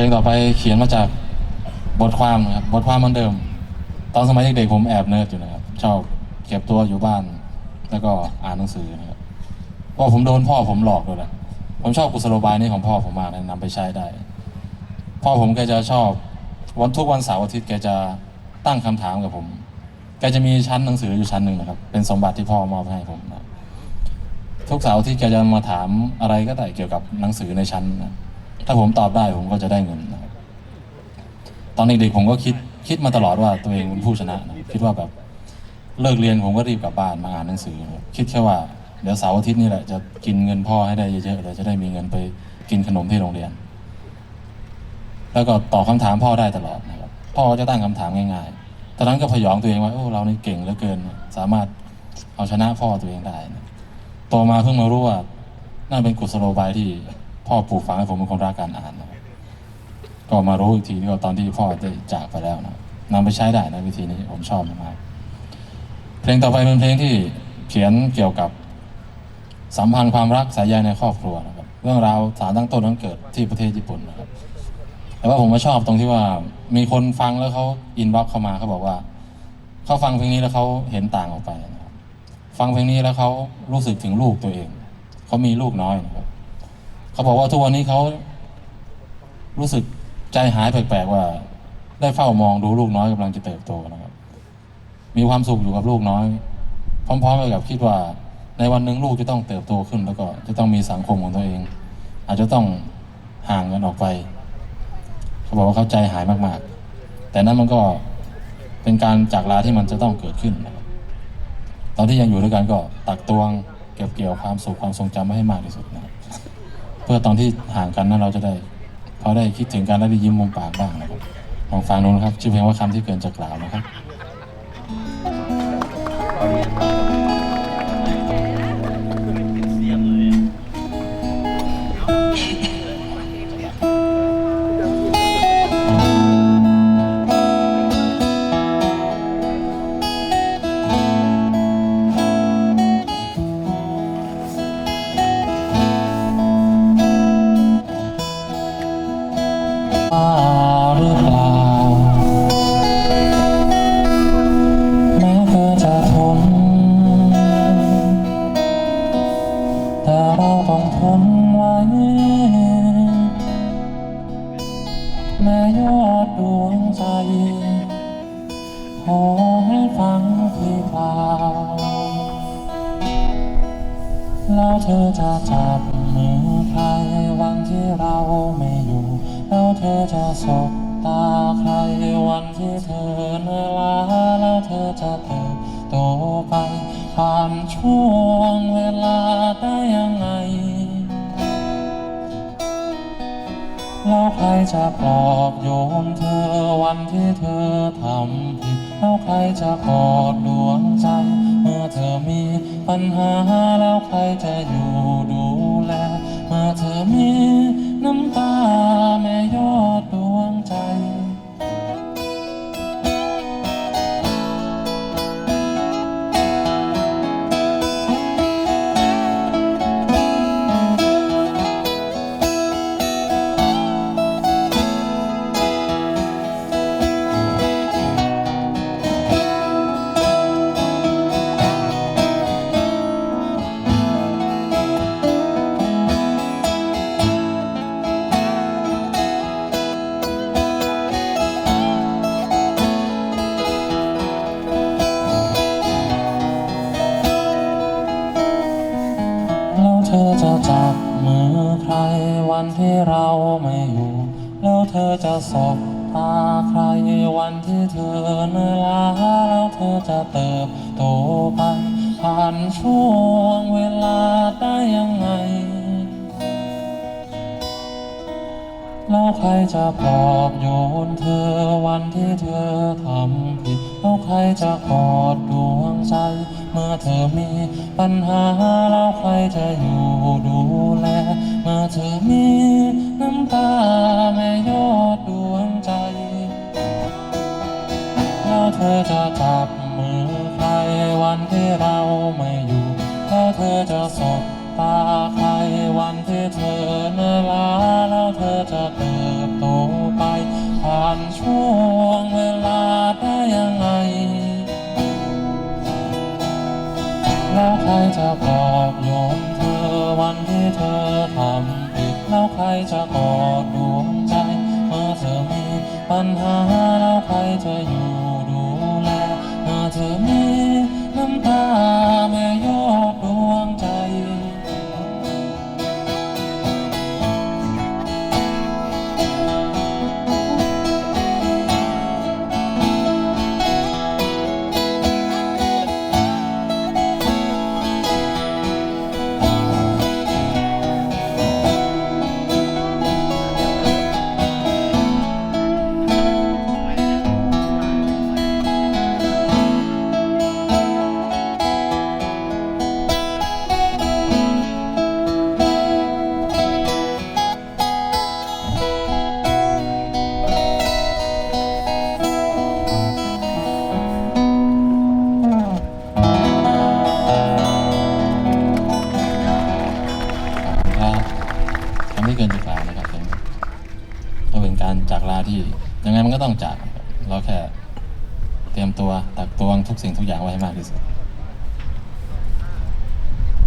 ลงต่อไปเขียนมาจากบทความนะครับบทความมันเดิม ตอนสมัยเด็กๆผมแอบเนิร์ดอยู่นะครับชอบเก็บตัวอยู่บ้าน แล้วก็อ่านหนังสือนะครับเพราะผมโดนพ่อผมหลอกด้วยแหละผมชอบกุศโลบายนี้ของพ่อผมมากนะนำไปใช้ได้ พ่อผมแกจะชอบ วันทุกวันเสาร์อาทิตย์แกจะตั้งคำถามกับผมแกจะมีชั้นหนังสืออยู่ชั้นหนึ่งนะครับ เป็นสมบัติที่พ่อมอบให้ผมนะทุกเสาร์ที่แกจะมาถามอะไรก็ได้เกี่ยวกับหนังสือในชั้นนะ ถ้าผมตอบได้ผมก็จะได้เงินนะครับตอนเด็กๆผมก็คิดคิดมาตลอดว่าตัวเองเป็นผู้ชนะนะคิดว่าแบบเลิกเรียนผมก็รีบกลับบ้านมาอ่านหนังสือครับคิดแค่ว่าเดี๋ยวเสาร์อาทิตย์นี่แหละจะกินเงินพ่อให้ได้เยอะๆเลยจะได้มีเงินไปกินขนมที่โรงเรียน แล้วก็ตอบคำถามพ่อได้ตลอดนะครับพ่อก็จะตั้งคำถามง่ายๆ ตอนนั้นก็พยองตัวเองว่าโอ้เรานี่เก่งเหลือเกิน สามารถเอาชนะพ่อตัวเองได้นะโตมาเพิ่งมารู้ว่านั่นเป็นกุศโลบายที่ พ่อปลูกฝังให้ผมเป็นคนรักการอ่านนะครับก็มารู้อีกทีก็ตอนที่พ่อได้จากไปแล้วนะนำไปใช้ได้นะวิธีนี้ผมชอบมากเพลงต่อไปเป็นเพลงที่เขียนเกี่ยวกับสัมพันธ์ความรักสายใยในครอบครัวนะครับ เรื่องราวสารตั้งต้นตั้งเกิดที่ประเทศญี่ปุ่นนะครับ แต่ว่าผมก็ชอบตรงที่ว่ามีคนฟังแล้วเขาอินบ็อกเข้ามาเขาบอกว่าเขาฟังเพลงนี้แล้วเขาเห็นต่างออกไปนะครับ ฟังเพลงนี้แล้วเขารู้สึกถึงลูกตัวเองเขามีลูกน้อยนะครับ เขาบอกว่าทุกวันนี้เขารู้สึกใจหายแปลกๆว่า ได้เฝ้ามองดูลูกน้อยกำลังจะเติบโตนะครับ มีความสุขอยู่กับลูกน้อย พร้อมๆไปกับคิดว่า ในวันหนึ่งลูกจะต้องเติบโตขึ้น แล้วก็จะต้องมีสังคมของตัวเอง อาจจะต้องห่างกันออกไป เขาบอกว่าเขาใจหายมากๆ แต่นั้นมันก็เป็นการจากลาที่มันจะต้องเกิดขึ้นนะครับตอนที่ยังอยู่ด้วยกันก็ตักตวงเก็บเกี่ยวความสุขความทรงจำไว้ให้มากที่สุดนะครับ พื่อตอนที่ห่างกันนั้นเราจะได้พอได้คิดถึงกันและได้ยิ้มมุมปากบ้างนะครับลองฟังดูนะครับชื่อเพลงว่าคำที่เกินจะกล่าวนะครับ ให้ฟังที่กล่าวแล้วเธอจะจับมือใครวันที่เราไม่อยู่ แล้วเธอจะสบตาใครวันที่เธอเหนื่อยล้าแล้วเธอจะเติบโตไปผ่านช่วงเวลาได้ แล้วใครจะปลอบโยนเธอวันที่เธอทำผิดแล้วใครจะกอดดวงใจ เมื่อเธอมีปัญหาแล้วใครจะอยู่ วันที่เราไม่อยู่ แล้วเธอจะสบตาใครวันที่เธอเนื่อยล้าแล้วเธอจะเติบโตไป ผ่านช่วงเวลาได้ยังไง แล้วใครจะปลอบโยนเธอวันที่เธอทำผิด แล้วใครจะกอดดวงใจ เมื่อเธอมีปัญหาแล้วใครจะอยู่ดูแล มื่อเธอมีน้ำตาแม่ยอดดวงใจ แล้วเธอจะจับมือใครวันที่เราไม่อยู่ แล้วเธอจะสบตาใครวันที่เธอเหนื่อยล้าแล้วเธอจะเติบโตไป ผ่านช่วงเวลาได้ยังไง แล้วใครจะปลอบโยน เธอวันที่เธอทำผิดแล้วใครจะกอดดวงใจ เมื่อเธอมีปัญหาแล้วใครจะอยู่ดูแล เมื่อเธอมีน้ำตา ยังไม่เกินะกล่านะครับเป็นก็เป็นการจากลาที่ยังไงมันก็ต้องจากเราแค่เตรียมตัวตักตวงทุกสิ่งทุกอย่างไว้ให้มากที่สุด